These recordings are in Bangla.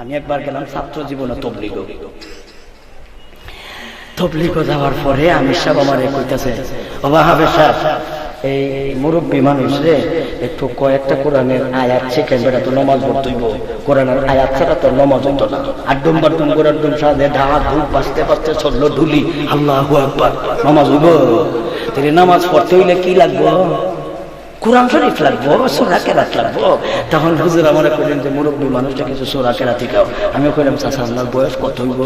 আমি একবার গেলাম ছাত্র জীবনে তবলিগ। তবলিগ যাওয়ার পরে আমি সব আমার কইতাছে বাবা হবে সাহেব, এই মুরব্বী মানুষ রে একটু কয়েকটা কোরআনের আয়াত শিখে বেড়া তো নমাজ পড়তেইব কোরআনের আয়াত ছাড়া তো নমাজ হইতো না। আড্ডুম বাড্ডুম গোড়ার ডুম সাদে ঢাকা ধূপ বাঁচতে বাঁচতে চলল ঢুলি। আল্লাহ একবার নমাজ হইব। তিনি নামাজ পড়তে হইলে কি লাগবো? কোরআন শরীফ লাগবো সোরা কেরাত লাগবো। তখন হুজুর আমার কইলেন যে, মুরব্বী মানুষটা কিছু সোরা কেরাতি খাও। আমি কইলাম চাষা আপনার বয়স কত হইব?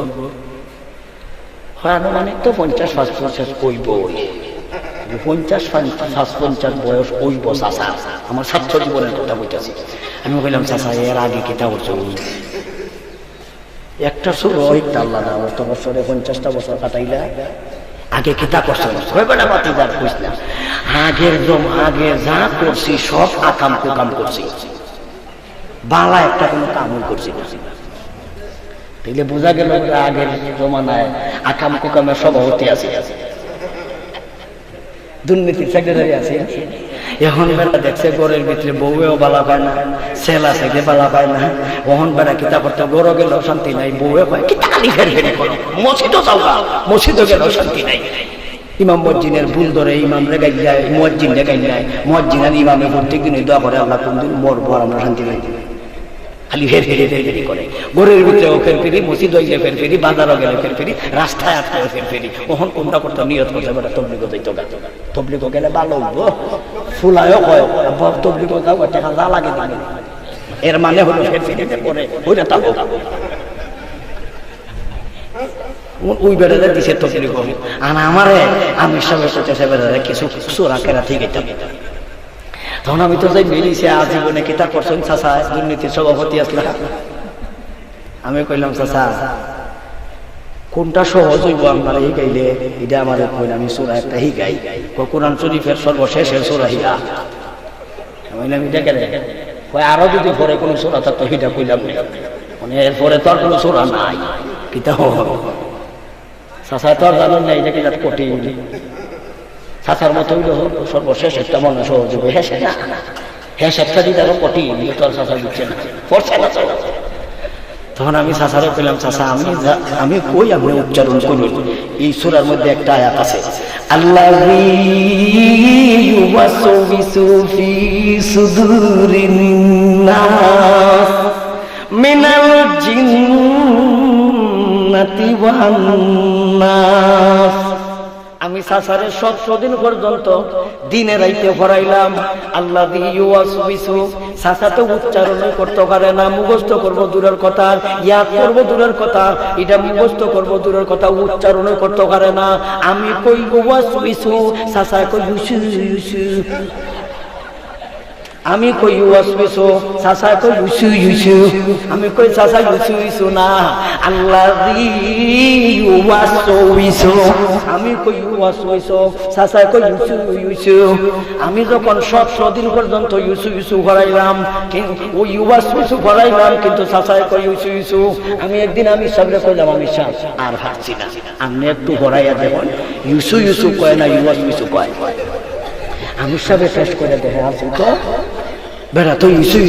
হয় আনুমানিক তো পঞ্চাশ পাঁচ পঞ্চাশ কইব পঞ্চাশ পাঁচ পঞ্চাশ বয়স কইব চাষা আমার ছাত্র জীবনের কথা বলতেছি আমি কইলাম চাষা এর আগে কিতা করছ? একটা শুরু হইতে আল্লাহ অত বছরে পঞ্চাশটা বছর কাটাইলা। আগে কিতা করছ হয় বেটা বাতি যা কইছিলাম, আগের জম, আগে যা করছি, সব আকাম কুকাম করছি। বাংলা একটা কোনো কামল করছি বোঝা গেল আগের জমানায় আকাম কুকামের সভাপতি আছে। দুর্নীতির সেক্রেটারি আছে। এখন বেলা দেখছে গরের ভিতরে বউয়েও বালা পায় না সেলা থেকে বালা পায় না। ওহন বেলা কিতা করতে গরো গেল শান্তি নাই, বউয়ে পায় কিতা খালি ফের ফেরি মসজিদও যাও মসজিদও গেল শান্তি নাই। ইমাম মসজিদের ভুল ধরে ইমাম রেগাই যায়, মসজিদ রেগাই যায়। মসজিদ আর ইমামে প্রত্যেক দিন দোয়া করে আল্লাহ কোনদিন মরবো আর আমরা শান্তি নাই। খালি ফের ফেরি ফের ফেরি করে। গরের ভিতরেও ফের ফেরি মসজিদ হইলে ফের ফেরি বাজারও গেলে ফের ফেরি রাস্তায় আটকে ফের ফেরি ওহন কোনটা করতে নিয়ত করতে পারে তবলিগ যাইতো গা। তবলিগ গেলে ভালো হইব। ফুলায়ও কয় তবলিগ যা লাগে দিবে এর মানে হলো ওই দিছে আর আমারে, আমি বেড়াতে কিছু চোরা কেরা ঠিক তখন আমি তো যাই বেরিয়েছি আজীবনে কিতা করছেন চাষা দুর্নীতির সভাপতি আসলাম আমি কইলাম চাষা কোনটা সহজ হইব আমার এই গাইলে এটা আমার কইল আমি সোরা একটা হি গাই কোরআন শরীফের সর্বশেষের সোরা হিয়া আমি বললাম, এটা কেন? কয়, আরও যদি পরে কোনো সোরা থাকতো হিটা কইলাম না। মানে এরপরে তো আর কোনো সোরা নাই। কিতা চাষা তো আর জানেন না এটা কি কঠিন। চাচার মতো হইলে হোক, সর্বশেষ একটা মনে সহজ হবে হেসে না। হেসেরটা দিতে আরও কঠিন তোর চাচা দিচ্ছে না। পড়ছে না। তখন আমি চাষারে পেলাম চাষা আমি আমি কই আপনি উচ্চারণ করি? এই সুরার মধ্যে একটা আয়াত আছে আল্লাহ মিনাল জিন্নাতি ওয়ান নাস। আমি সাসারে সতেরো দিন পর্যন্ত দিনে রাইতে ভরাইলাম। আল্লাহ সাসাতে সাসা তো উচ্চারণই করতে পারে না, মুখস্থ করব দূরের কথা, ইয়াদ করব দূরের কথা, এটা মুখস্থ করব দূরের কথা, উচ্চারণ করতে পারে না। আমি কই ওয়াসু সাসা কই আমি কই ওয়াসবিসু সাসা কই ইউসু ইউসু আমি কই সাসা ইউসু ইউসু না। আল্লাহ ওয়াসবিসু আমি কই ওয়াসবিসু সাসা কই ইউসু ইউসু আমি যখন সতেরো দিন পর্যন্ত ইউসু ইউসু করাইলাম কিন্তু ওই ওয়াসবিসু করাইলাম কিন্তু সাসা কই ইউসু ইউসু আমি একদিন আমি সবরে কইলাম আমি শ্বাস আর হাসছি না। আপনি একটু করাইয়া দেখুন। ইউসু ইউসু কয় না ইউসবিসু কয়? আমি সবে শেষ করে দেখে আসি তো বেড়া তো